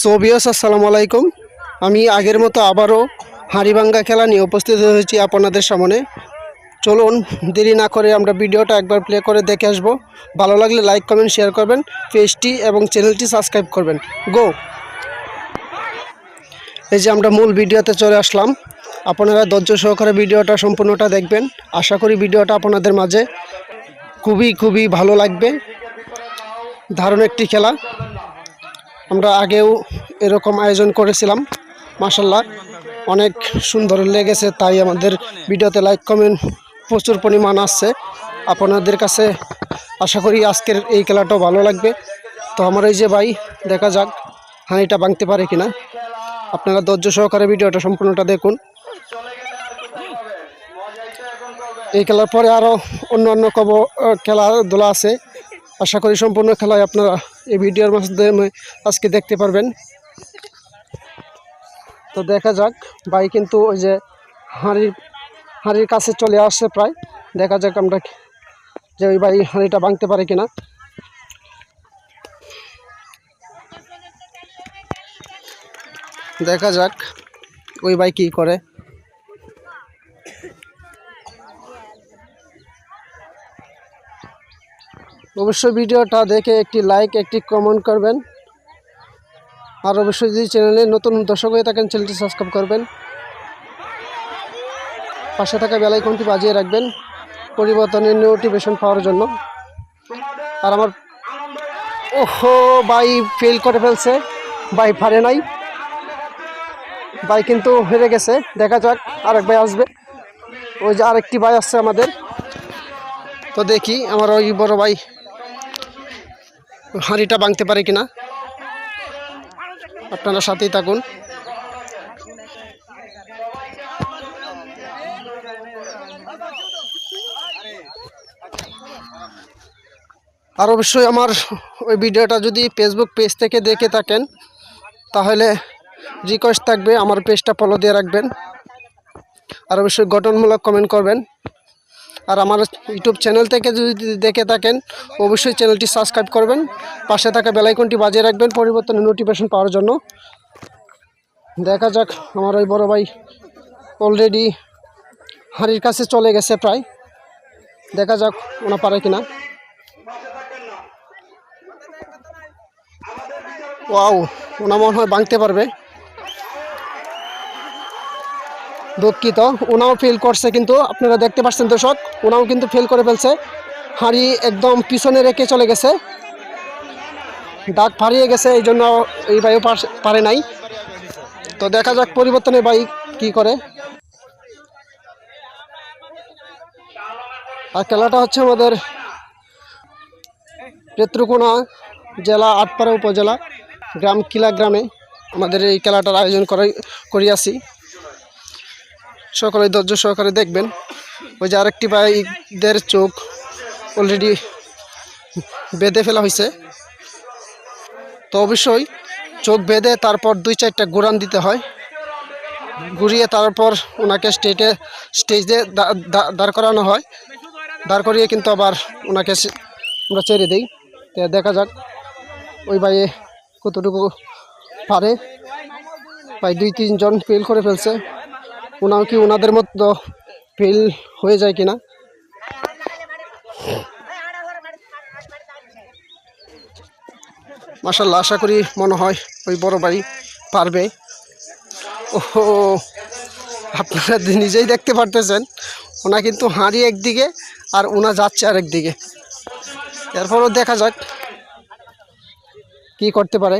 সোবিয়স আসসালামু আলাইকুম। আমি আগের মতো আবারও হাঁড়িভাঙ্গা খেলা নিয়ে উপস্থিত হয়েছি আপনাদের সামনে। চলুন, দেরি না করে আমরা ভিডিওটা একবার প্লে করে দেখে আসব। ভালো লাগলে লাইক, কমেন্ট, শেয়ার করবেন, পেজটি এবং চ্যানেলটি সাবস্ক্রাইব করবেন। গো! এই যে আমরা মূল ভিডিওতে চলে আসলাম। আপনারা ধৈর্য সহকারে ভিডিওটা সম্পূর্ণটা দেখবেন। আশা করি ভিডিওটা আপনাদের মাঝে খুবই খুবই ভালো লাগবে। দারুণ একটি খেলা। আমরা আগেও এরকম আয়োজন করেছিলাম মাসাল্লাহ অনেক সুন্দর লেগেছে, তাই আমাদের ভিডিওতে লাইক কমেন্ট প্রচুর পরিমাণ আসছে। আপনাদের কাছে আশা করি আজকের এই খেলাটাও ভালো লাগবে। তো আমার এই যে ভাই, দেখা যাক হাঁড়িটা ভাঙতে পারে কিনা। আপনারা ধৈর্য সহকারে ভিডিওটা সম্পূর্ণটা দেখুন। এই খেলার পরে আরও অন্য অন্য কব খেলাধুলা আছে। আশা করি সম্পূর্ণ খেলায় আপনারা এই ভিডিওর মাধ্যমে আজকে দেখতে পারবেন। তো দেখা যাক, ভাই কিন্তু ওই যে হাঁড়ির হাঁড়ির কাছে চলে আসছে প্রায়। দেখা যাক আমরা যে ওই ভাই হাঁড়িটা ভাঙতে পারে কিনা। দেখা যাক, ওই ভাই কী করে। অবশ্যই ভিডিওটা দেখে একটি লাইক একটি কমেন্ট করবেন। আর অবশ্যই যদি চ্যানেলে নতুন দর্শক হয়ে থাকেন চ্যানেলটি সাবস্ক্রাইব করবেন। পাশে থাকা বেলাইকনটি বাজিয়ে রাখবেন, পরিবর্তনের নোটিফিকেশন পাওয়ার জন্য। আর আমার ওহো বাই ফেল করে ফেলছে। বাই পারে নাই। বাই কিন্তু হেরে গেছে। দেখা যাক, আরেক ভাই আসবে। ওই যে আরেকটি ভাই আসছে আমাদের। তো দেখি, আমার ওই বড় ভাই হাঁড়িটা ভাঙতে পারে কিনা? আপনারা সাথেই থাকুন। আর অবশ্যই আমার ওই ভিডিওটা যদি ফেসবুক পেজ থেকে দেখে থাকেন, তাহলে রিকোয়েস্ট থাকবে, আমার পেজটা ফলো দিয়ে রাখবেন। আর অবশ্যই গঠনমূলক কমেন্ট করবেন। আর আমার ইউটিউব চ্যানেল থেকে যদি দেখে থাকেন, অবশ্যই চ্যানেলটি সাবস্ক্রাইব করবেন। পাশে থাকা বেলাইকনটি বাজিয়ে রাখবেন পরিবর্তনে নোটিফিকেশন পাওয়ার জন্য। দেখা যাক, আমার ওই বড় ভাই অলরেডি হাঁড়ির কাছে চলে গেছে প্রায়। দেখা যাক ওনা পারে কিনা। ওয়াও, ওনা মনে হয় ভাঙতে পারবে। দুঃখিত। ওনাও ফেল করছে কিন্তু, আপনারা দেখতে পাচ্ছেন দর্শক ওনাও কিন্তু ফেল করে ফেলছে। হাঁড়ি একদম পিছনে রেখে চলে গেছে। দাগ ফারিয়ে গেছে, এই জন্য এই বাইও পারে নাই। তো দেখা যাক পরিবর্তনে বাই কি করে। আর খেলাটা হচ্ছে আমাদের পেত্রুকোনা জেলা, আটপাড়া উপজেলা, গ্রাম কিলা গ্রামে। আমাদের এই খেলাটার আয়োজন করে, করিয়াছি। সকলে ধৈর্য সহকারে দেখবেন। ওই যে আরেকটি ভাইদের চোখ অলরেডি বেঁধে ফেলা হয়েছে তো অবশ্যই চোখ বেঁধে তারপর দুই চারটা গোড়ান দিতে হয়। ঘুরিয়ে তারপর ওনাকে স্টেটে স্টেজে দাঁড় করানো হয়। দাঁড় করিয়ে কিন্তু আবার ওনাকে আমরা ছেড়ে দিই। তো দেখা যাক ওই ভাইয়ে কতটুকু পারে। ভাই দুই, তিনজন ফেল করে ফেলছে। ওনাও কি ওনাদের মতো ফেল হয়ে যায় কিনা? মাসাল্লাহ আশা করি মনে হয় ওই বড় বাড়ি পারবে। ও আপনারা নিজেই দেখতে পারতেছেন। ওনা কিন্তু হাঁড়ি একদিকে আর ওনা যাচ্ছে আরেক দিকে। এরপরও দেখা যাক কি করতে পারে।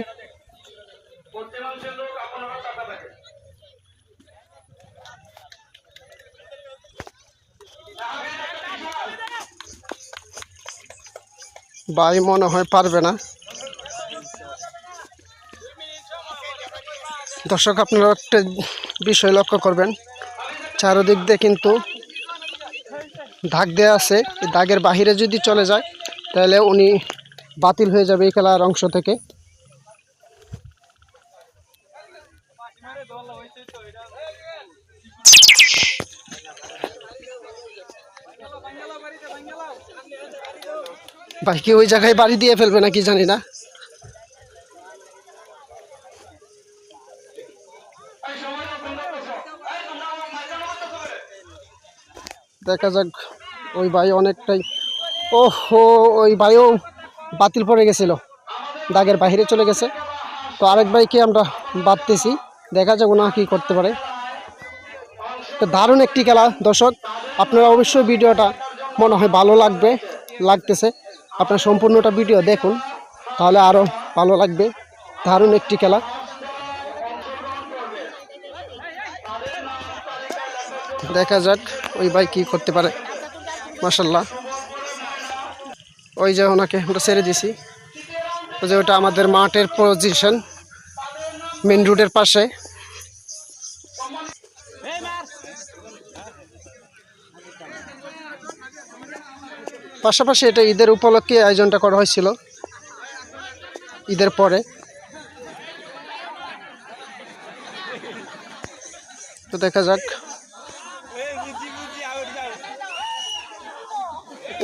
ভাই মনে হয় পারবে না। দর্শক, আপনারা একটা বিষয় লক্ষ্য করবেন। চারোদিক দিয়ে কিন্তু দাগ দেওয়া আছে। দাগের বাহিরে যদি চলে যায়, তাহলে উনি বাতিল হয়ে যাবে এই খেলার অংশ থেকে। ভাই কি ওই জায়গায় বাড়ি দিয়ে ফেলবে নাকি জানি না। দেখা যাক, ওই ভাই অনেকটাই ও হো ওই ভাইও বাতিল পড়ে গেছিল, দাগের বাইরে চলে গেছে। তো আরেক ভাইকে আমরা বাঁধতেছি, দেখা যাক ওনা কী করতে পারে। তো দারুণ একটি খেলা, দর্শক, আপনারা অবশ্যই ভিডিওটা মনে হয় ভালো লাগবে, লাগতেছে। আপনার সম্পূর্ণটা ভিডিও দেখুন, তাহলে আরও ভালো লাগবে। দারুণ একটি খেলা। দেখা যাক ওই ভাই কী করতে পারে। মাসাল্লাহ ওই যে ওনাকে আমরা ছেড়ে দিছি ওই যে ওটা আমাদের মাঠের পজিশন মেন রোডের পাশে। পাশাপাশি এটা ঈদের উপলক্ষে আয়োজনটা করা হয়েছিল। ঈদের পরে। তো দেখা যাক।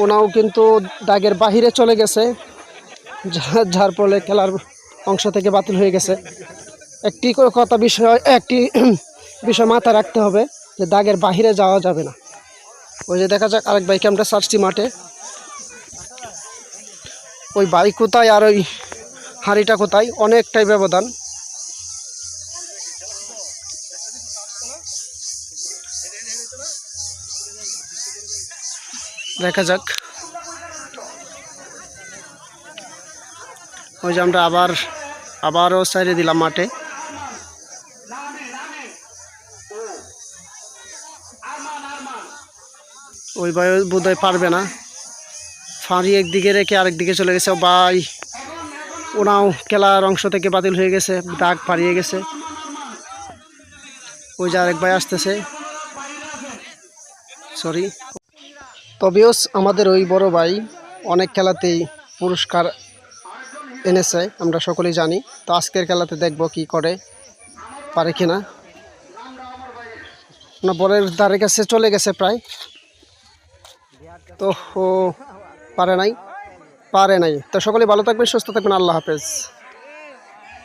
ওনাও কিন্তু দাগের বাহিরে চলে গেছে। যার ফলে খেলার অংশ থেকে বাতিল হয়ে গেছে। একটি কথা বিষয় একটি বিষয় মাথায় রাখতে হবে যে দাগের বাহিরে যাওয়া যাবে না। ওই যে দেখা যাক আরেক বাইকে আমরা সার্চটি মাঠে। ওই বাইক কোথায় আর ওই হাঁড়িটা কোথায়? অনেকটাই ব্যবধান। দেখা যাক। ওই যে আমরা আবার, আবারও সাইডে দিলাম মাঠে। ওই ভাই বোধহয় পারবে না। ফাঁড়ি একদিকে রেখে আরেক দিকে চলে গেছে। ভাই, ওনাও খেলার অংশ থেকে বাতিল হয়ে গেছে, দাগ পাড়িয়ে গেছে। ওই যে আরেক ভাই আসতেছে। সরি তবেও আমাদের ওই বড় ভাই অনেক খেলাতেই পুরস্কার এনেছে, আমরা সকলেই জানি। তো আজকের খেলাতে দেখব কি করে, পারে কিনা। না বলের ধারে কাছে চলে গেছে প্রায়। তো পারে নাই পারে নাই। তো সকলে ভালো থাকবেন সুস্থ থাকবেন আল্লাহ হাফেজ।